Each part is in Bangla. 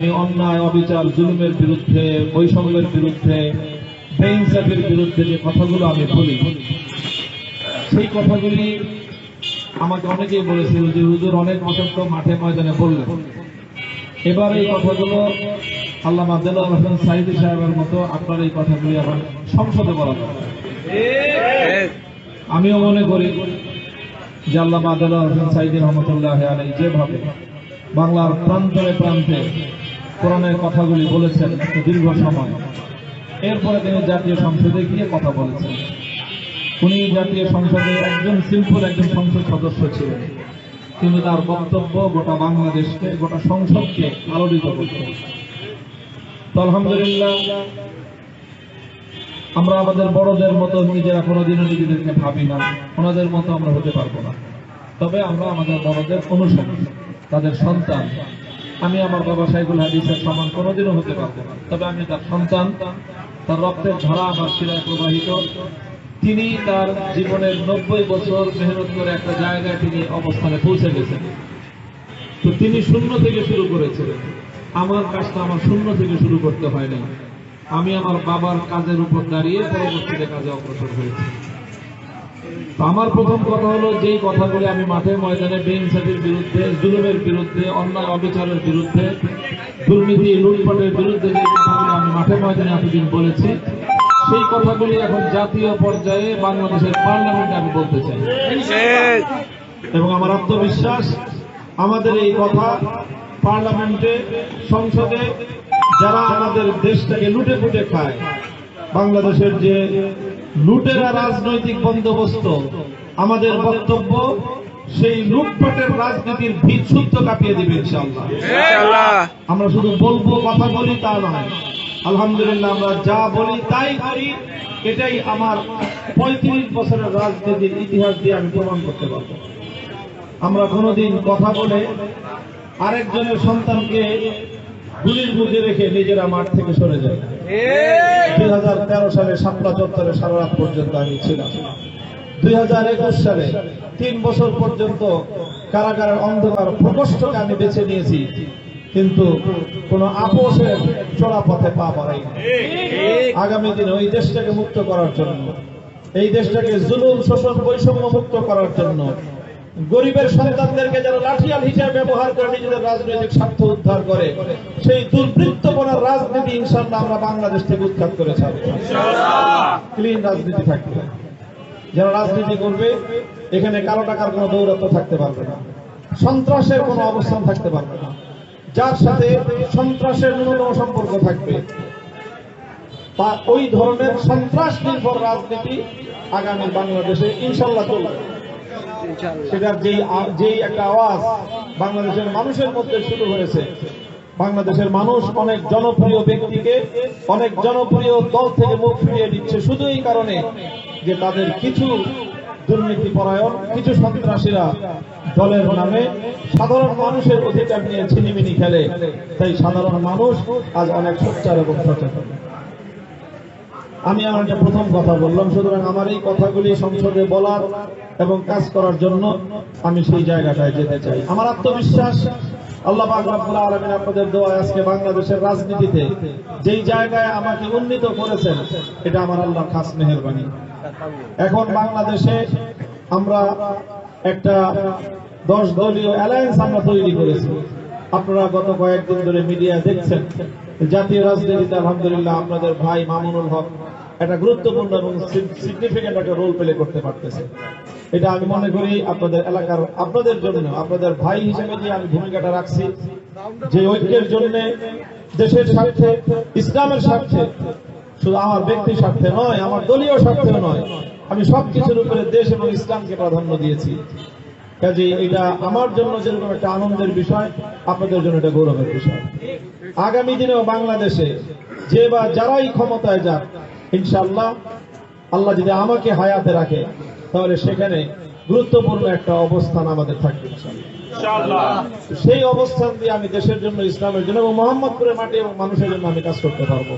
অন্যায়, অবিচার, জুলুমের বিরুদ্ধে, বৈষম্যের বিরুদ্ধে বেইনসাফের বিরুদ্ধে যে কথাগুলো আমি বলি, সেই কথাগুলি আমাকে অনেকেই বলেছিল যে হুজুর অনেক তো মাঠে ময়দানে বললেন। এবার এই কথাগুলো আল্লাহ মাদেলা হোসেন সাইদি সাহেবের মতো আপনার এই কথাগুলি এখন সংসদে বলা আমিও মনে করি যে আল্লাহ মাদেলা হোসেন সাইদি রহমতুল্লাহ আলাই যেভাবে বাংলার প্রান্তরে প্রান্তে কোরআনের কথাগুলি বলেছেন দীর্ঘ সময়। এরপরে তিনি জাতীয় সংসদে গিয়ে কথা বলেছেন। উনি জাতীয় সংসদে একজন সিম্পল একজন সংসদ সদস্য ছিলেন। কিন্তু তার বক্তব্য গোটা বাংলাদেশকে, গোটা সংসদকে আলোড়িত করতেন। তো আলহামদুলিল্লাহ, আমরা আমাদের বড়দের মতো নিজেরা কোনোদিনও নিজেদেরকে ভাবি না। ওনাদের মতো আমরা হতে পারব না। তবে আমরা আমাদের বড়দের অনুসরণ তাদের সন্তান। আমি আমার বাবা সাইকুল হাদিসের সমান কোনোদিনও হতে পারব তবে আমি তার সন্তান, তার রক্তের ধারা আমার শিরায় প্রবাহিত। তিনি তার জীবনের নব্বই বছর মেহনত করে একটা জায়গায় তিনি অবস্থানে পৌঁছে গেছেন। তো তিনি শূন্য থেকে শুরু করেছিলেন। আমার কাজটা আমার শূন্য থেকে শুরু করতে হয়নি। আমি আমার বাবার কাজের উপর দাঁড়িয়ে পরবর্তীতে কাজে অগ্রসর হয়েছি। আমার প্রথম কথা হলো, যেই কথাগুলি আমি মাঠে ময়দানে বেইনসাফির বিরুদ্ধে, জুলুমের বিরুদ্ধে, অন্যায় অবিচারের বিরুদ্ধে, দুর্নীতি, লুটপাটের বিরুদ্ধে যে কথাগুলি আমি মাঠে ময়দানে এতদিন বলেছি, সেই কথাগুলি এখন জাতীয় পর্যায়ে বাংলাদেশের পার্লামেন্টে আমি বলতে চাই। এবং আমার আত্মবিশ্বাস, আমাদের এই কথা পার্লামেন্টে, সংসদে, যারা আমাদের দেশটাকে লুটে ফুটে খায়, বাংলাদেশের যে লুটেরা রাজনৈতিক বন্দোবস্ত। আমাদের বক্তব্য সেই লুটপাটের রাজনীতির ভিত শুদ্ধ কাঁপিয়ে দিবে আমরা শুধু বলব কথা বলি তা নয়। আলহামদুলিল্লাহ আমরা যা বলি তাই করি। এটাই আমার পঁয়ত্রিশ বছরের রাজনীতির ইতিহাস দিয়ে আমি প্রমাণ করতে পারব। আমরা কোনোদিন কথা বলে আরেকজনের সন্তানকে গুলির বুঝে রেখে নিজেরা মাঠ থেকে সরে যায় দুই হাজার তেরো সালে শাপলা চত্বরে সারা রাত পর্যন্ত আমি ছিলাম। দুই হাজার একুশ সালে তিন বছর পর্যন্ত কারাগারের অন্ধকার প্রকোষ্ঠকে আমি বেছে নিয়েছি কিন্তু কোন আপোষের চড়া পথে পা বাড়াই আগামী দিনে ওই দেশটাকে মুক্ত করার জন্য এই দেশটাকে জুলুম শোষণ বৈষম্য মুক্ত করার জন্য গরিবের সন্তানদেরকে যেন লাঠিয়াল হিসেবে ব্যবহার করে নিজেদের রাজনৈতিক স্বার্থ উদ্ধার করে, সেই দুর্বৃত্তপনার রাজনীতি ইনশাল্লাহ আমরা বাংলাদেশ থেকে উৎখাত করে ক্লিন রাজনীতি থাকবে যারা রাজনীতি করবে, এখানে কালো টাকার কোনো দৌরাত্ম থাকতে পারবে না। সন্ত্রাসের কোনো অবস্থান থাকতে পারবে না। যার সাথে সন্ত্রাসের ন্যূনতম সম্পর্ক থাকবে, তা ওই ধরনের সন্ত্রাস নির্ভর রাজনীতি আগামী বাংলাদেশে ইনশাল্লাহ চলবে। সেটার যেই যেই একটা আওয়াজ বাংলাদেশের মানুষের মধ্যে শুরু হয়েছে। বাংলাদেশের মানুষ অনেক জনপ্রিয় ব্যক্তিকে, অনেক জনপ্রিয় দল থেকে মুখ ফিরিয়ে দিচ্ছে শুধু এই কারণে যে তাদের কিছু দুর্নীতি পরায়ণ কিছু সন্ত্রাসীরা দলের নামে সাধারণ মানুষের অধিকার নিয়ে ছিনিমিনি খেলে। তাই সাধারণ মানুষ আজ অনেক সোচ্চার এবং সচেতন। আমি আমার যে প্রথম কথা বললাম, সুতরাং আমার এই কথাগুলি সংসদে বলার এবং কাজ করার জন্য আমি সেই জায়গাটায় যেতে চাই। আমার আত্মবিশ্বাস, আল্লাহ আপনাদের দোয়া আজকে বাংলাদেশের রাজনীতিতে যেই জায়গায় আমাকে উন্নীত করেছেন, এটা আমার আল্লাহর খাস মেহেরবানি। এখন বাংলাদেশে আমরা একটা দশ দলীয় অ্যালায়েন্স আমরা তৈরি করেছি। আপনারা গত কয়েকদিন ধরে মিডিয়া দেখছেন। জাতীয় রাজনীতিতে আলহামদুলিল্লাহ আপনাদের ভাই মামুনুল হক একটা গুরুত্বপূর্ণ এবং সিগনিফিকেন্ট একটা রোল প্লে করতে পারতেছে। এটা আমি মনে করি আপনাদের এলাকার, আপনাদের জন্য, আপনাদের ভাই হিসেবে যে আমি ভূমিকাটা রাখছি, যে ঐক্যের জন্য, দেশের স্বার্থে, ইসলামের স্বার্থে, শুধু আমার ব্যক্তি স্বার্থে নয়, আমার দলীয় স্বার্থেও নয়, আমি সব কিছুর উপরে দেশ এবং ইসলামকে প্রাধান্য দিয়েছি। কাজে এটা আমার জন্য যেরকম একটা আনন্দের বিষয় আপনাদের জন্য এটা গৌরবের বিষয়। আগামী দিনেও বাংলাদেশে যে বা যারাই ক্ষমতায় যাক ইনশাআল্লাহ আল্লাহ যদি আমাকে হায়াতে রাখে তাহলে সেখানে গুরুত্বপূর্ণ একটা অবস্থান আমাদের থাকবে সেই অবস্থান দিয়ে আমি দেশের জন্য ইসলামের জন্য এবং মোহাম্মদপুরের মাটি এবং মানুষের জন্য আমি কাজ করতে পারব।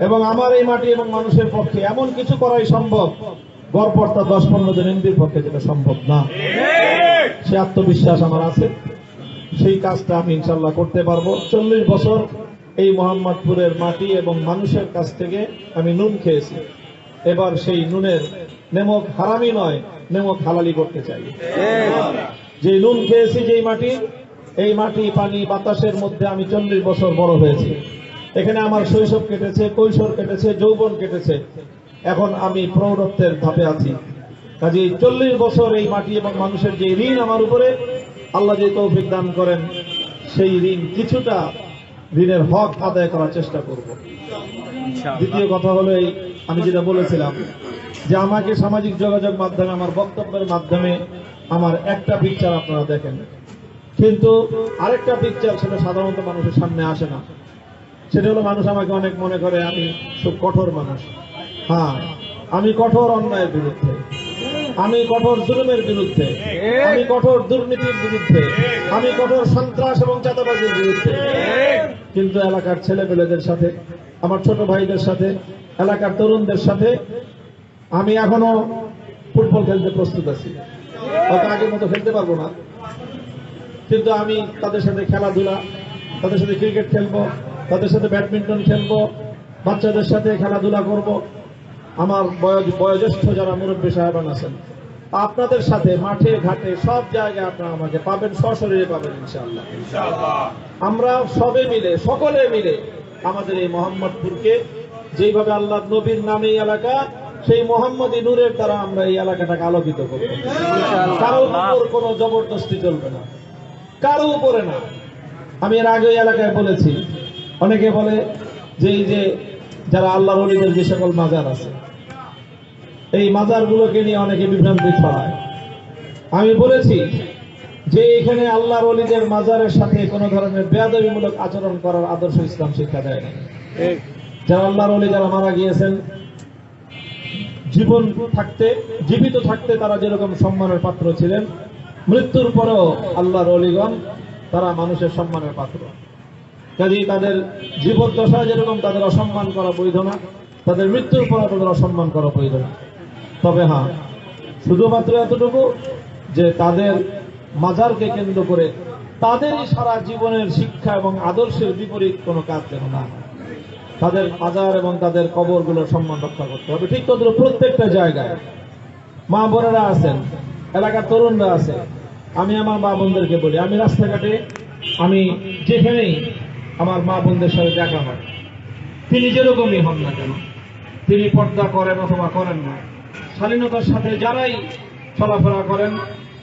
এবং আমার এই মাটি এবং মানুষের পক্ষে এমন কিছু করাই সম্ভব গড়পড়তা দশ পনেরো জন এমপির পক্ষে যেটা সম্ভব না। সে আত্মবিশ্বাস আমার আছে। সেই কাজটা আমি ইনশাল্লাহ করতে পারব। চল্লিশ বছর এই মোহাম্মদপুরের মাটি এবং মানুষের কাছ থেকে আমি নুন খেয়েছি। এবার সেই নুনের নেমক হারামি নয়, নেমক হালালি করতে চাই। যে নুন খেয়েছি যেই মাটি, এই মাটি, পানি, বাতাসের মধ্যে আমি চল্লিশ বছর বড় হয়েছি। এখানে আমার শৈশব কেটেছে, কৈশোর কেটেছে, যৌবন কেটেছে। এখন আমি প্রৌঢ়ত্বের ধাপে আছি। কাজে চল্লিশ বছর এই মাটি এবং মানুষের যে ঋণ আমার উপরে আল্লাহ যে তৌফিক দান করেন সেই ঋণ কিছুটা ঋণের হক আদায় করার চেষ্টা করব। দ্বিতীয় কথা হলো এই আমি যেটা বলেছিলাম যে আমাকে সামাজিক যোগাযোগ মাধ্যমে আমার বক্তব্যের মাধ্যমে আমার একটা পিকচার আপনারা দেখেন। কিন্তু আরেকটা পিকচার সেটা সাধারণত মানুষের সামনে আসে না। সেটা হলো মানুষ আমাকে অনেক মনে করে আমি খুব কঠোর মানুষ। হ্যাঁ আমি কঠোর অন্যায়ের বিরুদ্ধে। আমি কঠোর জুলুমের বিরুদ্ধে, আমি কঠোর দুর্নীতির বিরুদ্ধে, আমি কঠোর সন্ত্রাস এবং চাঁদাবাজির বিরুদ্ধে। কিন্তু এলাকার ছেলেপেলেদের সাথে, আমার ছোট ভাইদের সাথে, এলাকার তরুণদের সাথে আমি এখনও ফুটবল খেলতে প্রস্তুত আছি। হয়তো আগের মতো খেলতে পারব না। কিন্তু আমি তাদের সাথে খেলাধুলা, তাদের সাথে ক্রিকেট খেলব, তাদের সাথে ব্যাডমিন্টন খেলব, বাচ্চাদের সাথে খেলাধুলা করব আমার বয়- বয়োজ্যেষ্ঠ যারা মুরব্বী সাহেবান আছেন আপনাদের সাথে মাঠে ঘাটে সব জায়গায় আপনারা আমাকে পাবেন সশরীরে পাবেন ইনশাআল্লাহ। আমরা সবে মিলে সকলে মিলে আমাদের এই মোহাম্মদপুরকে যেইভাবে আল্লাহ নবীর নামে এলাকা সেই মোহাম্মদী নূরের দ্বারা আমরা এই এলাকাটাকে আলোকিত করব। কারও উপর কোনো জবরদস্তি চলবে না কারও উপরে না। আমি এর আগে এলাকায় বলেছি অনেকে বলে যে এই যে যারা আল্লাহ রলিদের যে সকল মাজার আছে এই মাজারগুলোকে নিয়ে অনেকে বিভ্রান্তি ছড়ায়। আমি বলেছি যে এখানে আল্লাহ রলিদের মাজারের সাথে কোনো ধরনের বেয়াদবিমূলক আচরণ করার আদর্শ ইসলাম শিক্ষা দেয় না। যারা আল্লাহর অলি যারা মারা গিয়েছেন। জীবন থাকতে, জীবিত থাকতে তারা যেরকম সম্মানের পাত্র ছিলেন, মৃত্যুর পরেও আল্লাহর অলিগণ তারা মানুষের সম্মানের পাত্র। কাজেই তাদের জীবদ্দশায় যেরকম তাদের অসম্মান করা বৈধ না, তাদের মৃত্যুর পরে তাদের অসম্মান করা বৈধ না। তবে হ্যাঁ শুধুমাত্র এতটুকু যে তাদের মাজারকে কেন্দ্র করে তাদেরই সারা জীবনের শিক্ষা এবং আদর্শের বিপরীত কোনো কাজ যেন না তাদের মাজার এবং তাদের কবরগুলোর সম্মান রক্ষা করতে হবে। ঠিক তদ্রুপ প্রত্যেকটা জায়গায় মা বোনেরা আছেন, এলাকার তরুণরা আছে। আমি আমার মা বোনদেরকে বলি, আমি রাস্তাঘাটে, আমি যেখানেই আমার মা বোনদের সাথে দেখা হয়, তিনি যেরকমই হন না কেন, তিনি পর্দা করেন অথবা করেন না। শালীনতার সাথে যারাই চলাফেরা করেন,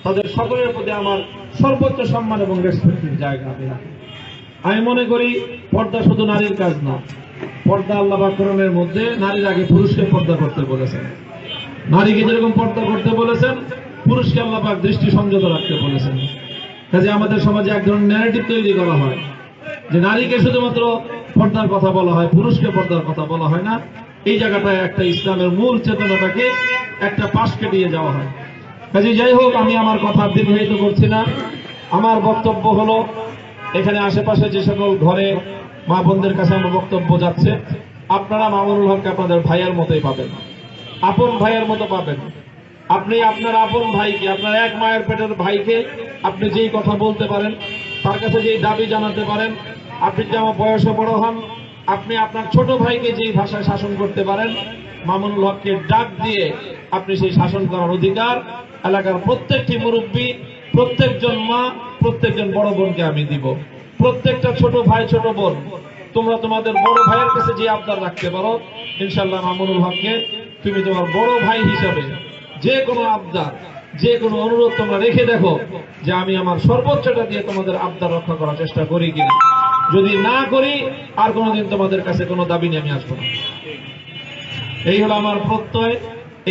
তাদের সকলের প্রতি আমার সর্বোচ্চ সম্মান এবং রেসপেক্টের জায়গা আমি আমি মনে করি, পর্দা শুধু নারীর কাজ না, পর্দা আল্লাহ করণের মধ্যে নারীর আগে পুরুষকে পর্দা করতে বলেছেন। নারীকে যেরকম পর্দা করতে বলেছেন, পুরুষকে আল্লাহ পাক দৃষ্টি সংযত রাখতে বলেছেন। কাজে আমাদের সমাজে এক ধরনের ন্যারেটিভ তৈরি করা হয়, যে নারীকে শুধুমাত্র পর্দার কথা বলা হয়, পুরুষকে পর্দার কথা বলা হয় না এই জায়গাটায় একটা ইসলামের মূল চেতনাটাকে একটা পাশ কেটিয়ে যাওয়া হয়। কাজে যাই হোক, আমি আমার কথা দীর্ঘায়িত করছি না। আমার বক্তব্য হলো, এখানে আশেপাশে যে সকল ঘরে মা বোনদের কাছে আমার বক্তব্য যাচ্ছে, আপনারা মামুনুল হককে আপনাদের ভাইয়ের মতোই পাবেন। আপন ভাইয়ের মতো পাবেন। আপনি আপনার আপন ভাইকে, আপনার এক মায়ের পেটের ভাইকে আপনি যেই কথা বলতে পারেন, তার কাছে যেই দাবি জানাতে পারেন, আপনি যদি আমার বয়সে বড় হন আপনি আপনার ছোট ভাইকে যেই ভাষায় শাসন করতে পারেন মামুনুল হককে ডাক দিয়ে আপনি সেই শাসন করার অধিকার। এলাকার প্রত্যেকটি মুরব্বী, প্রত্যেকজন মা, প্রত্যেকজন বড় বোনকে আমি দিব। প্রত্যেকটা ছোট ভাই, ছোট বোন, তোমরা তোমাদের বড় ভাইয়ের কাছে যে আবদার রাখতে পারো ইনশাল্লাহ মামুনুল হককে তুমি তোমার বড় ভাই হিসাবে যে কোনো আবদার, যে কোনো অনুরোধ তোমরা রেখে দেখো যে আমি আমার সর্বোচ্চটা দিয়ে তোমাদের আবদার রক্ষা করার চেষ্টা করি কিনা। যদি না করি, আর কোনোদিন তোমাদের কাছে কোনো দাবি নিয়ে আমি আসব না। এই হলো আমার প্রত্যয়,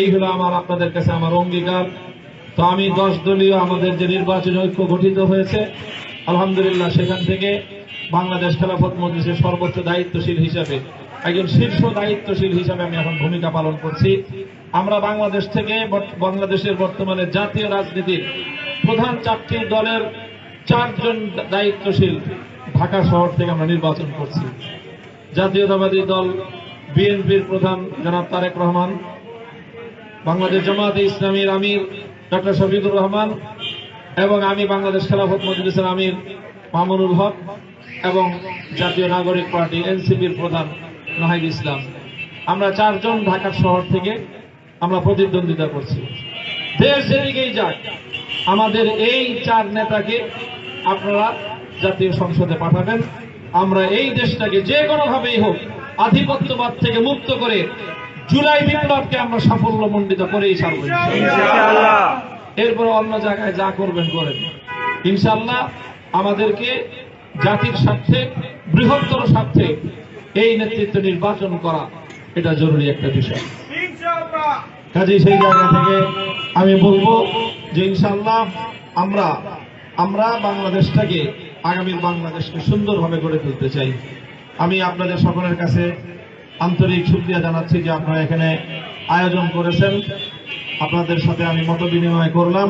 এই হলো আমার আপনাদের কাছে আমার অঙ্গীকার। তো আমি দশ দলীয় আমাদের যে নির্বাচনী ঐক্য গঠিত হয়েছে, আলহামদুলিল্লাহ সেখান থেকে বাংলাদেশ খেলাফত মজলিসের সর্বোচ্চ দায়িত্বশীল হিসাবে, একজন শীর্ষ দায়িত্বশীল হিসাবে আমি এখন ভূমিকা পালন করছি। আমরা বাংলাদেশ থেকে বাংলাদেশের বর্তমানে জাতীয় রাজনীতির প্রধান চারটি দলের চারজন দায়িত্বশীল। ঢাকা শহর থেকে আমরা নির্বাচন করছি। জাতীয়তাবাদী দল বিএনপির প্রধান জনাব তারেক রহমান, বাংলাদেশ জামাতে ইসলামীর আমির ডক্টর শফিকুর রহমান এবং আমি বাংলাদেশ খেলাফত মজলিসের আমির মামুনুল হক এবং জাতীয় নাগরিক পার্টি এনসিপির প্রধান নাহিদ ইসলাম। আমরা চারজন ঢাকা শহর থেকে আমরা প্রতিদ্বন্দ্বিতা করছি। দেশ যেদিকেই যাক, আমাদের এই চার নেতাকে আপনারা জাতীয় সংসদে পাঠাবেন। আমরা এই দেশটাকে যে কোনোভাবেই হোক আধিপত্যবাদ থেকে মুক্ত করে জুলাই বিপ্লবকে আমরা সাফল্য মণ্ডিত করেই ছাড়ব এরপর অন্য জায়গায় যা করবেন, করেন। ইনশাল্লাহ আমাদেরকে জাতির স্বার্থে, বৃহত্তর স্বার্থে এই নেতৃত্ব নির্বাচন করা এটা জরুরি একটা বিষয়। ইনশাআল্লাহ কাজে সেই জায়গা থেকে আমি বলব যে ইনশাল্লাহ আমরা আমরা বাংলাদেশটাকে আগামীর বাংলাদেশকে সুন্দরভাবে গড়ে তুলতে চাই। আমি আপনাদের সকলের কাছে আন্তরিক শুক্রিয়া জানাচ্ছি যে আপনারা এখানে আয়োজন করেছেন। আপনাদের সাথে আমি মত বিনিময় করলাম।